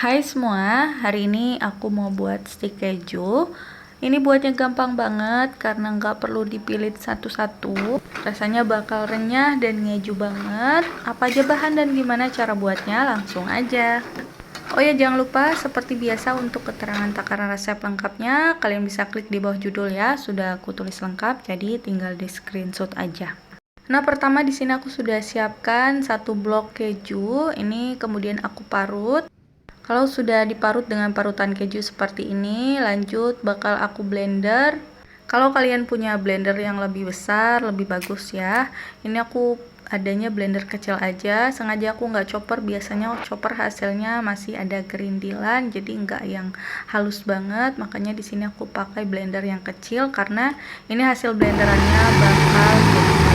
Hai semua, hari ini aku mau buat stick keju. Ini buatnya gampang banget karena nggak perlu dipilih satu-satu. Rasanya bakal renyah dan ngeju banget. Apa aja bahan dan gimana cara buatnya langsung aja. Oh ya jangan lupa seperti biasa untuk keterangan takaran resep lengkapnya Kalian bisa klik di bawah judul ya. Sudah aku tulis lengkap jadi tinggal di screenshot aja. Nah, pertama di sini aku sudah siapkan satu blok keju. Ini kemudian aku parut. Kalau sudah diparut dengan parutan keju seperti ini, lanjut bakal aku blender. Kalau kalian punya blender yang lebih besar, lebih bagus ya. Ini aku adanya blender kecil aja. Sengaja aku nggak chopper, biasanya chopper hasilnya masih ada gerindilan, jadi nggak yang halus banget. Makanya di sini aku pakai blender yang kecil karena ini hasil blenderannya bakal jadi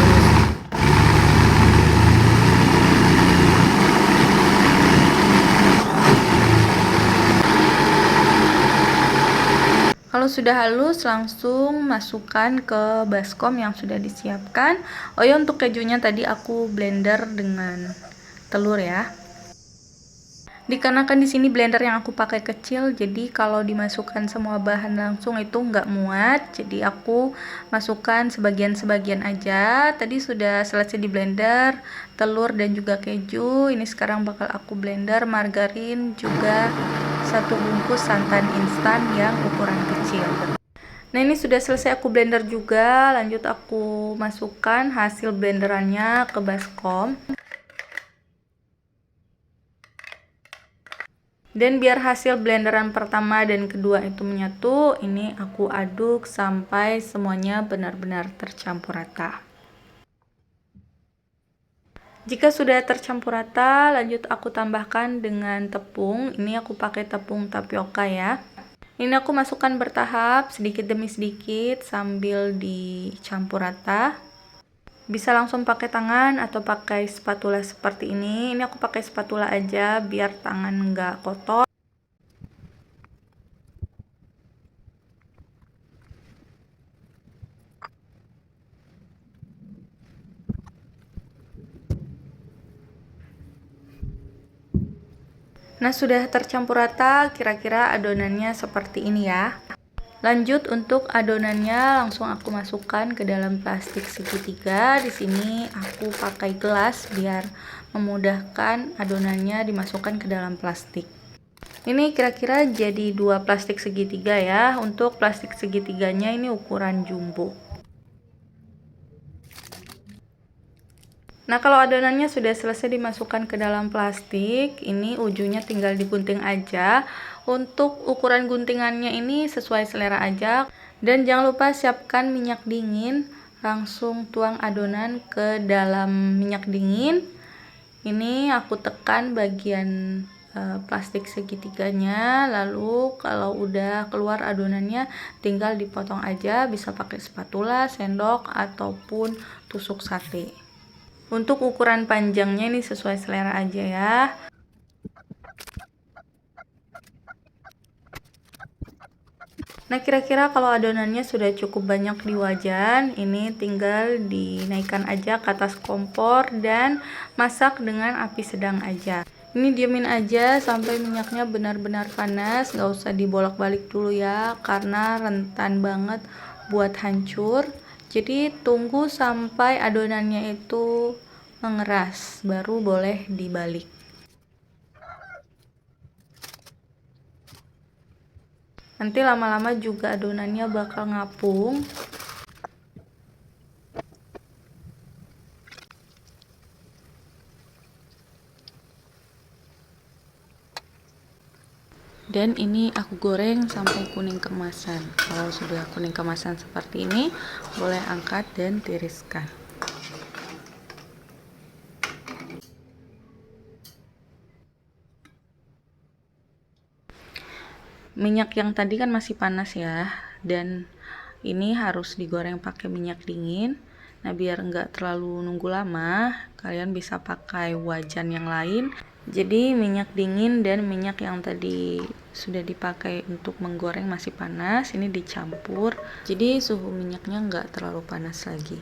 Kalau sudah halus langsung masukkan ke baskom yang sudah disiapkan. Oh ya untuk kejunya tadi aku blender dengan telur ya. Dikarenakan di sini blender yang aku pakai kecil, jadi kalau dimasukkan semua bahan langsung itu nggak muat. Jadi aku masukkan sebagian-sebagian aja. Tadi sudah selesai di blender, telur dan juga keju. Ini sekarang bakal aku blender margarin juga satu bungkus santan instan yang ukuran kecil. Nah ini sudah selesai aku blender juga, lanjut aku masukkan hasil blenderannya ke baskom. Dan biar hasil blenderan pertama dan kedua itu menyatu, ini aku aduk sampai semuanya benar-benar tercampur rata. Jika sudah tercampur rata, lanjut aku tambahkan dengan tepung. Ini aku pakai tepung tapioka ya. Ini aku masukkan bertahap sedikit demi sedikit sambil dicampur rata bisa langsung pakai tangan atau pakai spatula seperti ini ini aku pakai spatula aja biar tangan nggak kotor Nah, sudah tercampur rata, kira-kira adonannya seperti ini ya. Lanjut untuk adonannya langsung aku masukkan ke dalam plastik segitiga. Di sini aku pakai gelas biar memudahkan adonannya dimasukkan ke dalam plastik. Ini kira-kira jadi dua plastik segitiga ya. Untuk plastik segitiganya ini ukuran jumbo. Nah, kalau adonannya sudah selesai dimasukkan ke dalam plastik, ini ujungnya tinggal digunting aja. Untuk ukuran guntingannya ini sesuai selera aja. Dan jangan lupa siapkan minyak dingin, langsung tuang adonan ke dalam minyak dingin. Ini aku tekan bagian e, plastik segitiganya, lalu kalau udah keluar adonannya tinggal dipotong aja, bisa pakai spatula, sendok ataupun tusuk sate. Untuk ukuran panjangnya ini sesuai selera aja ya. Nah, kira-kira kalau adonannya sudah cukup banyak di wajan, ini tinggal dinaikkan aja ke atas kompor dan masak dengan api sedang aja. Ini diamin aja sampai minyaknya benar-benar panas, nggak usah dibolak-balik dulu ya, karena rentan banget buat hancur. Jadi tunggu sampai adonannya itu mengeras, baru boleh dibalik. Nanti lama-lama juga adonannya bakal ngapung. Dan ini aku goreng sampai kuning kemasan. Kalau sudah kuning kemasan seperti ini boleh angkat dan tiriskan minyak yang tadi kan masih panas ya dan ini harus digoreng pakai minyak dingin. Nah biar enggak terlalu nunggu lama kalian bisa pakai wajan yang lain. Jadi minyak dingin dan minyak yang tadi sudah dipakai untuk menggoreng masih panas ini dicampur. Jadi suhu minyaknya enggak terlalu panas lagi.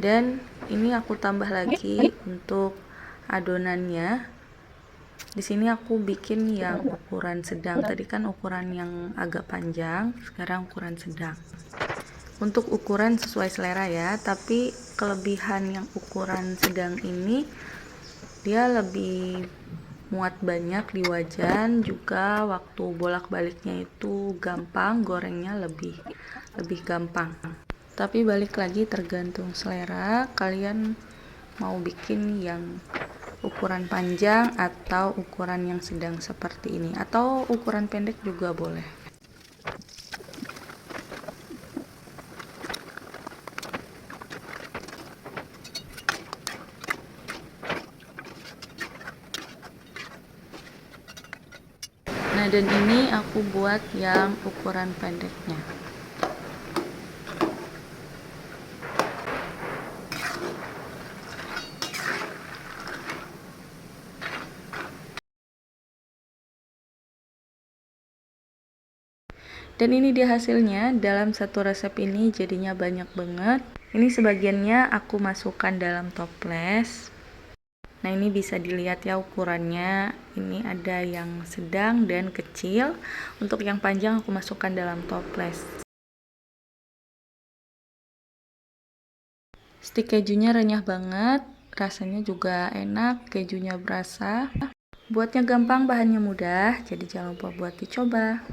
Dan ini aku tambah lagi untuk adonannya Di sini aku bikin yang ukuran sedang. Tadi kan ukuran yang agak panjang, sekarang ukuran sedang. Untuk ukuran sesuai selera ya, tapi kelebihan yang ukuran sedang ini dia lebih muat banyak di wajan juga waktu bolak-baliknya itu gampang gorengnya lebih lebih gampang tapi balik lagi tergantung selera kalian mau bikin yang ukuran panjang atau ukuran yang sedang seperti ini atau ukuran pendek juga boleh Nah, dan ini aku buat yang ukuran pendeknya. Dan ini dia hasilnya, dalam satu resep ini jadinya banyak banget. Ini sebagiannya aku masukkan dalam toples. Nah ini bisa dilihat ya ukurannya, ini ada yang sedang dan kecil. Untuk yang panjang aku masukkan dalam toples. Stik kejunya renyah banget, rasanya juga enak, kejunya berasa. Buatnya gampang, bahannya mudah, jadi jangan lupa buat dicoba.